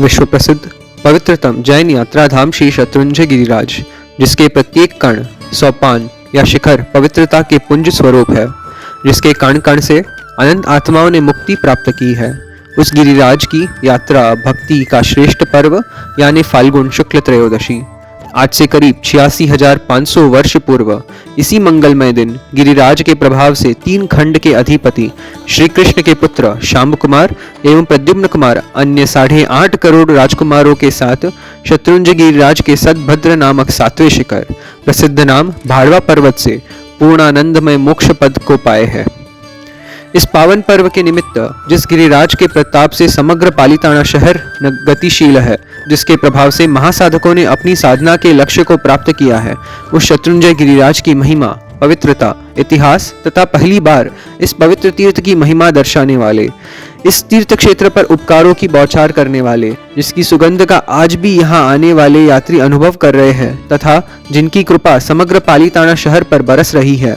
विश्व प्रसिद्ध पवित्रतम जैन यात्रा धाम श्री शत्रुंजय गिरिराज, जिसके प्रत्येक कण, सोपान या शिखर पवित्रता के पुंज स्वरूप है, जिसके कण कण से अनंत आत्माओं ने मुक्ति प्राप्त की है। उस गिरिराज की यात्रा भक्ति का श्रेष्ठ पर्व, यानी फाल्गुन शुक्ल त्रयोदशी। आज से करीब छियासी हज़ार पाँच सौ वर्ष पूर्व, इसी मंगलमय दिन गिरिराज के प्रभाव से तीन खंड के अधिपति श्री कृष्ण के पुत्र श्याम कुमार एवं प्रद्युम्न कुमार, अन्य साढ़े आठ करोड़ राजकुमारों के साथ शत्रुंज गिरिराज के सदभद्र नामक सातवें शिखर, प्रसिद्ध नाम भाड़वा पर्वत से पूर्णानंदमय मोक्ष पद को पाए हैं। इस पावन पर्व के निमित्त, जिस गिरिराज के प्रताप से समग्र पालिताना शहर गतिशील है, जिसके प्रभाव से महासाधकों ने अपनी साधना के लक्ष्य को प्राप्त किया है उस शत्रुंजय गिरिराज की महिमा, पवित्रता, इतिहास तथा पहली बार इस पवित्र तीर्थ की महिमा दर्शाने वाले। इस तीर्थ क्षेत्र पर उपकारों की बौछार करने वाले, जिसकी सुगंध का आज भी यहाँ आने वाले यात्री अनुभव कर रहे हैं, तथा जिनकी कृपा समग्र पालिताना शहर पर बरस रही है।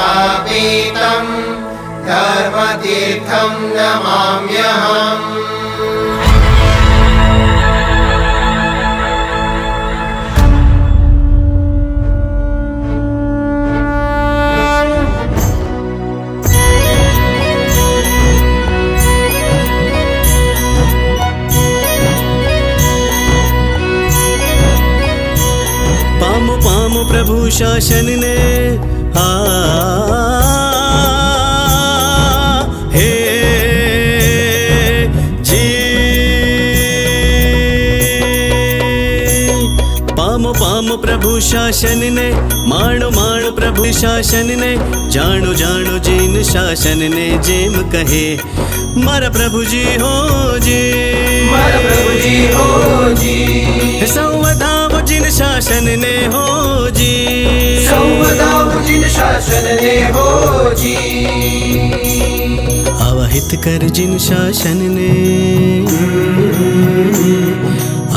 सर्वतीर्थं नमाम्यहम् पामु पामु प्रभु शासन ने आ પ્રભુ શાસનને માણો માણો પ્રભુ શાસનને જાણો જાણો જીન શાસનને જેમ કહે. મારા પ્રભુજી હોજી મારા પ્રભુજી હોજી સંવધાવો જીન શાસનને હોજી સંવદાવ જિન શાસનને હોજી આવાહિત કર જીન શાસનને.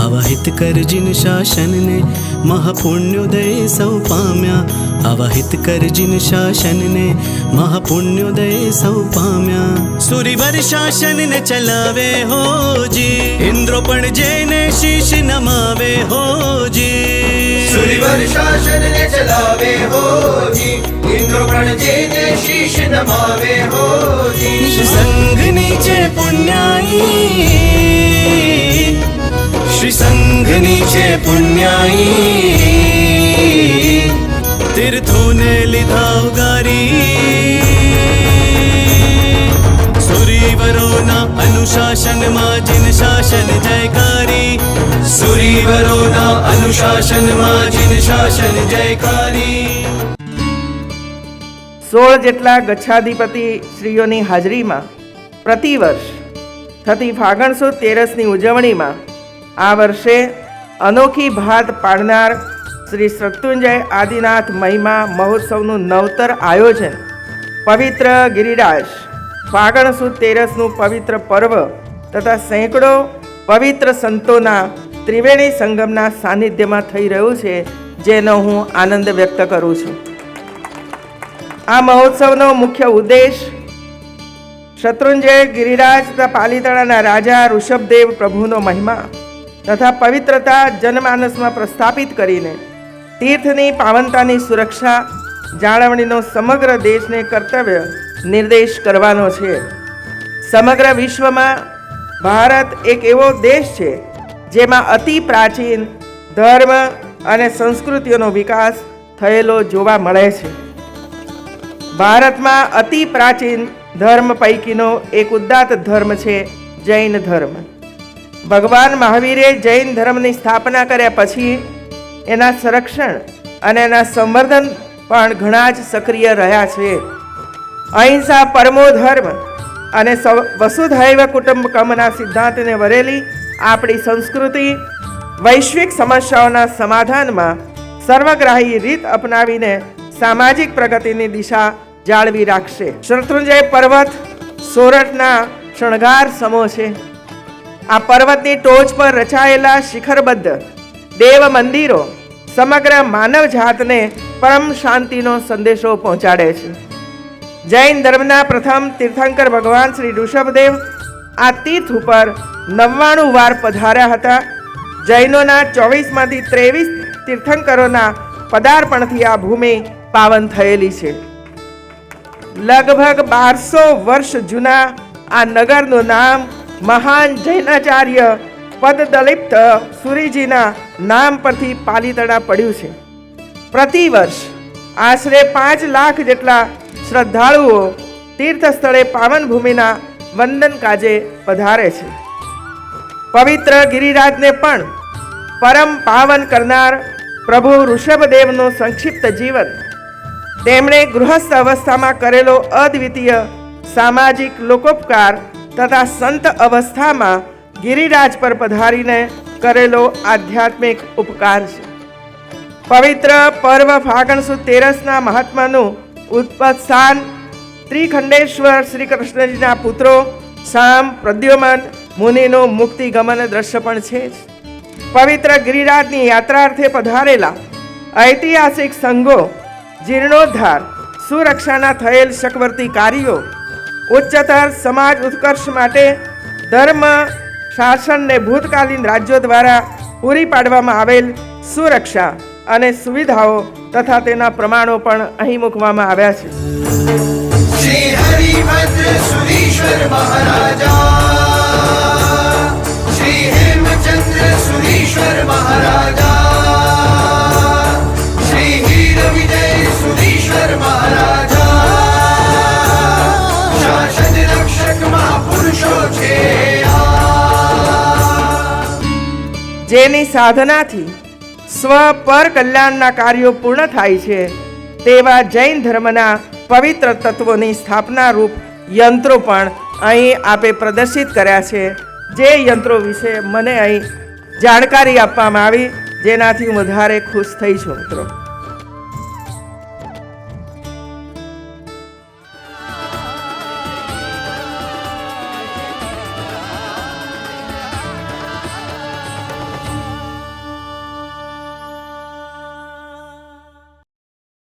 આવાહિત હિતકર જીન શાસનને મહાપુણ્યોદય સૌ પામ્યા આવા હિતકર જીન શાસનને મહાપુણ્યોદય સૌ પામ્યા સુરીવર શાસનને ચલાવે હોજી ઇન્દ્રો પણ જેને શીશ નમાવે હોજી સુરીવર શાસનને ચલાવે હોજી ઇન્દ્રો પણ જેને શીશ નમાવે હોજી સંગ નીચે પુણ્યાઈ શ્રી સંઘની છે પુણ્યાઈ. તીર્થોને લીધા ઉગારી. સુરીવરોના અનુશાસનમાં જીન શાસન જયકારી. સુરીવરોના અનુશાસનમાં જીન શાસન જયકારી. સોળ જેટલા ગચ્છાધિપતિ શ્રીઓની હાજરીમાં પ્રતિવર્ષ થતી ફાગણ સુદ તેરસની ઉજવણીમાં આ વર્ષે અનોખી ભાત પાડનાર શ્રી શત્રુંજય આદિનાથ મહિમા મહોત્સવનું નવતર આયોજન. પવિત્ર ગિરિરાજ, ફાગણ સુદ તેરસનું પવિત્ર પર્વ તથા સેંકડો પવિત્ર સંતોના ત્રિવેણી સંગમના સાનિધ્યમાં થઈ રહ્યું છે, જેનો હું આનંદ વ્યક્ત કરું છું. આ મહોત્સવનો મુખ્ય ઉદ્દેશ શત્રુંજય ગિરિરાજ તથા પાલિતાણાના રાજા ઋષભદેવ પ્રભુનો મહિમા તથા પવિત્રતા જનમાનસમાં પ્રસ્થાપિત કરીને તીર્થની પાવનતાની સુરક્ષા, જાળવણીનો સમગ્ર દેશને કર્તવ્ય નિર્દેશ કરવાનો છે. સમગ્ર વિશ્વમાં ભારત એક એવો દેશ છે જેમાં અતિ પ્રાચીન ધર્મ અને સંસ્કૃતિઓનો વિકાસ થયેલો જોવા મળે છે. ભારતમાં અતિ પ્રાચીન ધર્મ પૈકીનો એક ઉદ્દાત ધર્મ છે જૈન ધર્મ. ભગવાન મહાવીરે જૈન ધર્મની સ્થાપના કર્યા પછી એના સંરક્ષણ અને એના સંવર્ધન પણ ઘણા જ સક્રિય રહ્યા છે. અહિંસા, પરમો ધર્મ અને વસુધૈવ કુટુંબકમના સિદ્ધાંતને વરેલી આપણી સંસ્કૃતિ વૈશ્વિક સમસ્યાઓના સમાધાનમાં સર્વગ્રાહી રીત અપનાવીને સામાજિક પ્રગતિની દિશા જાળવી રાખશે. શત્રુંજય પર્વત સોરઠના શણગાર સમો છે. આ પર્વતની ટોચ પર રચાયેલા શિખરબદ્ધ દેવ મંદિરો સમગ્ર માનવ જાતને પરમ શાંતિનો સંદેશો પહોંચાડે છે. જૈન ધર્મના પ્રથમ તીર્થંકર ભગવાન શ્રી ઋષભદેવ આ તીર્થ ઉપર નવ્વાણું વાર પધાર્યા હતા. જૈનોના ચોવીસમાંથી ત્રેવીસ તીર્થંકરોના પદાર્પણથી આ ભૂમિ પાવન થયેલી છે. લગભગ બારસો વર્ષ જૂના આ નગરનું નામ મહાન જૈનાચાર્ય પદદલિપ્ત સુરીજીના નામ પરથી પાલીતળા પડ્યું છે. પ્રતિવર્ષ આશરે પાંચ લાખ જેટલા શ્રદ્ધાળુઓ તીર્થ સ્થળે પાવન ભૂમિના વંદન કાજે પધારે છે. પવિત્ર ગિરિરાજને પણ પરમ પાવન કરનાર પ્રભુ ઋષભદેવનું સંક્ષિપ્ત જીવન તેમણે ગૃહસ્થ અવસ્થામાં કરેલો અદ્વિતીય સામાજિક લોકોપકાર તથા સંત અવસ્થામાં ગિરિરાજ પર પધારીને કરેલો આધ્યાત્મિક ઉપકાર છે પવિત્ર પર્વ ફાગણ સુદ તેરસના મહાત્માનું ઉત્પત સ્થાન ત્રિખંડેશ્વર શ્રી કૃષ્ણજીના પુત્રો શામ પ્રદ્યુમન મુનિનું મુક્તિ ગમન દ્રશ્ય પણ છે જ. પવિત્ર ગિરિરાજની યાત્રાર્થે પધારેલા ઐતિહાસિક સંઘો, જીર્ણોદ્ધાર, સુરક્ષાના થયેલ શકવર્તી કાર્યો ઉચ્ચતર સમાજ ઉત્કર્ષ માટે ધર્મ શાસનને ભૂતકાલીન રાજ્યો દ્વારા પૂરી પાડવામાં આવેલ સુરક્ષા અને સુવિધાઓ તથા તેના પ્રમાણો પણ અહીં મૂકવામાં આવ્યા છે. શ્રી હેમચંદ્ર સુરીશ્વર મહારાજા જેની સાધનાથી સ્વ પર કલ્યાણના કાર્યો પૂર્ણ થાય છે, તેવા જૈન ધર્મના પવિત્ર તત્વોની સ્થાપના રૂપ યંત્રો પણ અહીં આપે પ્રદર્શિત કર્યા છે. જે યંત્રો વિશે મને અહીં જાણકારી આપવામાં આવી, જેનાથી હું વધારે ખુશ થઈ છું, મિત્રો.